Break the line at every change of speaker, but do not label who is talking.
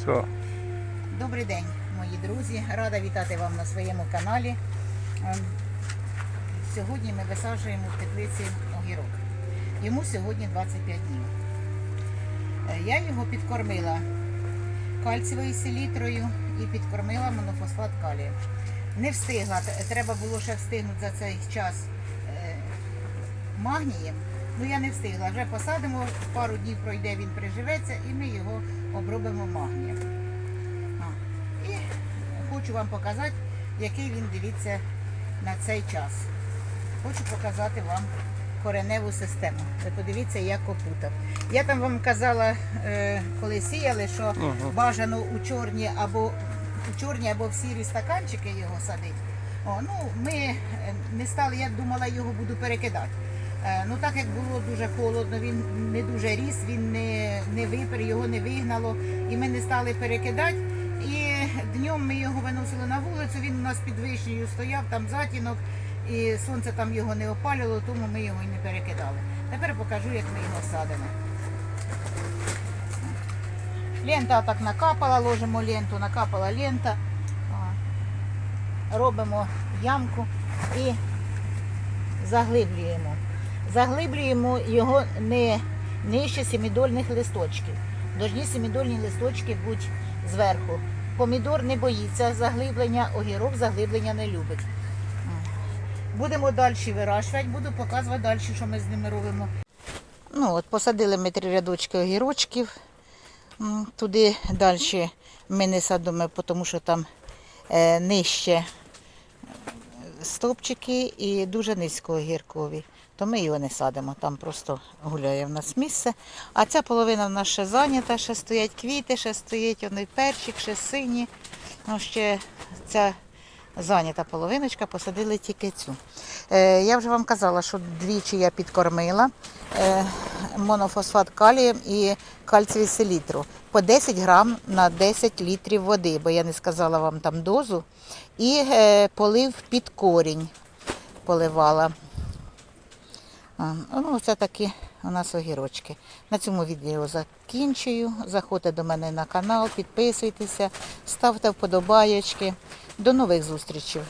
Все.
Добрий день, мої друзі. Рада вітати вам на своєму каналі. Ем, Сьогодні ми висаджуємо в теплиці огірок. Йому сьогодні 25 днів. Е, Я його підкормила кальцієвою селітрою і підкормила монофосфат калію. Не встигла, треба було ще встигнути за цей час е, магнієм. Ну я не встигла. Вже посадимо, пару днів пройде, він приживеться і ми його обробимо магнієм. І хочу вам показати, який він дивіться на цей час. Хочу показати вам кореневу систему. Ви подивіться, як опутав. Я там вам казала, е, коли сіяли, що бажано у чорні або у чорні або в сірі стаканчики його садити. О, ну, ми е, не стали, я думала, його буду перекидати. Е, Ну так як було дуже холодно, він не дуже ріс, він не, не випер, його не вигнало, і ми не стали перекидати. І днем ми його виносили на вулицю, він у нас під вишнею стояв, там затінок, і сонце там його не опалювало, тому ми його і не перекидали. Тепер покажу, як ми його садимо. Лента так накапала, ложимо ленту, накапала лента. Робимо ямку і заглиблюємо. Заглиблюємо його не нижче семидольних листочків. Должні семидольні листочки бути зверху. Помідор не боїться заглиблення, огірок заглиблення не любить. Будемо далі вирощувати, буду показувати далі, що ми з ними робимо. Ну от посадили ми три рядочки огірочків. Туди далі ми не садимо, тому що там е, нижче е, стовпчики і дуже низько огіркові. То ми його не садимо, там просто гуляє в нас місце. А ця половина в нас ще зайнята, ще стоять квіти, ще стоїть оний перчик, ще сині. Ну, ще ця зайнята половиночка, посадили тільки цю. Е, я вже вам казала, що двічі я підкормила е, монофосфат калієм і кальцій селітру по 10 грам на 10 літрів води, бо я не сказала вам там дозу. І е, полив під корінь поливала. А, Ну, це такі у нас огірочки. На цьому відео закінчую. Заходьте до мене на канал, підписуйтеся, ставте вподобаєчки. До нових зустрічей.